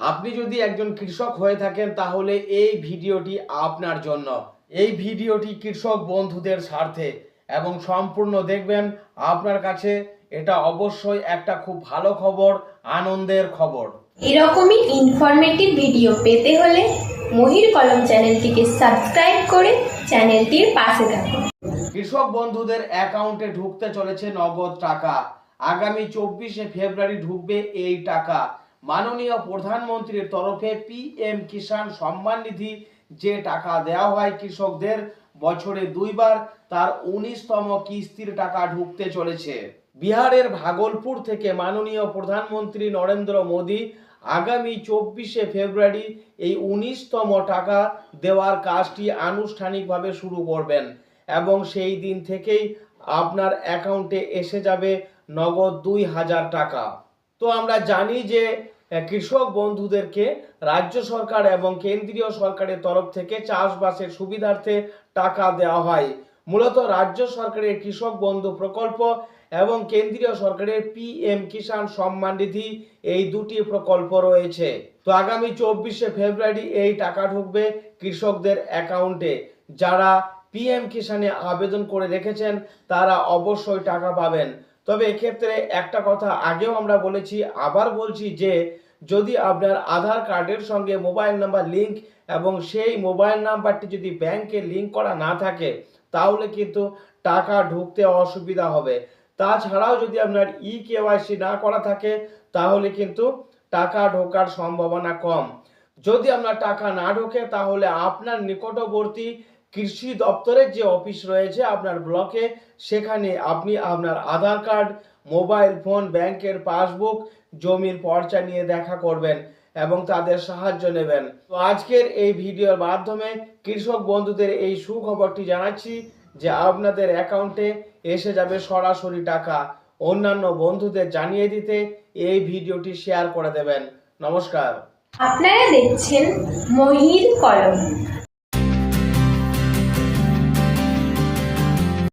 আপনি যদি একজন কৃষক হয়ে থাকেন তাহলে এই ভিডিওটি আপনার জন্য। এই ভিডিওটি কৃষক বন্ধুদের স্বার্থে এবং সম্পূর্ণ দেখবেন। আপনার কাছে এটা অবশ্যই একটা খুব ভালো খবর আনন্দের খবর। এরকমই ইনফরমেটিভ ভিডিও পেতে হলে মহির কলম চ্যানেলটিকে সাবস্ক্রাইব করে চ্যানেলটির পাশে থাকুন। কৃষক বন্ধুদের অ্যাকাউন্টে ঢুকতে চলেছে নগদ টাকা। আগামী চব্বিশে ফেব্রুয়ারি ঢুকবে এই টাকা। মাননীয় প্রধানমন্ত্রীর তরফে পিএম কিষাণ সম্মান নিধি, যে টাকা দেওয়া হয় কৃষকদের বছরে দুইবার, তার উনিশতম কিস্তির টাকা ঢুকতে চলেছে। বিহারের ভাগলপুর থেকে মাননীয় প্রধানমন্ত্রী নরেন্দ্র মোদী আগামী চব্বিশে ফেব্রুয়ারি এই উনিশতম টাকা দেওয়ার কাজটি আনুষ্ঠানিকভাবে শুরু করবেন এবং সেই দিন থেকেই আপনার অ্যাকাউন্টে এসে যাবে নগদ দুই হাজার টাকা। তো আমরা জানি যে কৃষক বন্ধুদেরকে রাজ্য সরকার এবং কেন্দ্রীয় সরকারের তরফ থেকে চাষবাসের সুবিধার্থে টাকা দেওয়া হয়। মূলত রাজ্য সরকারের কৃষক বন্ধু প্রকল্প এবং কেন্দ্রীয় সরকারের পিএম কিষাণ সম্মান নিধি এই দুটি প্রকল্প রয়েছে। তো আগামী চব্বিশে ফেব্রুয়ারি এই টাকা ঢুকবে কৃষকদের অ্যাকাউন্টে। যারা পিএম কিষাণে আবেদন করে রেখেছেন, তারা অবশ্যই টাকা পাবেন। তবে এক্ষেত্রে একটা কথা আগেও আমরা বলেছি, আবার বলছি যে যদি আপনার আধার কার্ডের সঙ্গে মোবাইল নাম্বার লিংক এবং সেই মোবাইল নাম্বারটি যদি ব্যাংকে লিংক করা না থাকে, তাহলে কিন্তু টাকা ঢুকতে অসুবিধা হবে। তাছাড়াও যদি আপনার ই কেওয়াইসি না করা থাকে, তাহলে কিন্তু টাকা ঢোকার সম্ভাবনা কম। যদি আপনার টাকা না ঢোকে, তাহলে আপনার নিকটবর্তী কৃষি দপ্তরের যে অফিস রয়েছে আপনার ব্লকে, সেখানে আপনি আপনার আধার কার্ড, মোবাইল ফোন, ব্যাংকের পাসবুক, জমির পর্চা নিয়ে দেখা করবেন এবং তাদের সাহায্য নেবেন। তো আজকের এই ভিডিওর মাধ্যমে কৃষক বন্ধুদের এই সুখবরটি জানাচ্ছি যে আপনাদের অ্যাকাউন্টে এসে যাবে সরাসরি টাকা। অন্যান্য বন্ধুদের জানিয়ে দিতে এই ভিডিওটি শেয়ার করে দেবেন। নমস্কার। আপনারা দেখছেন মহির কলম।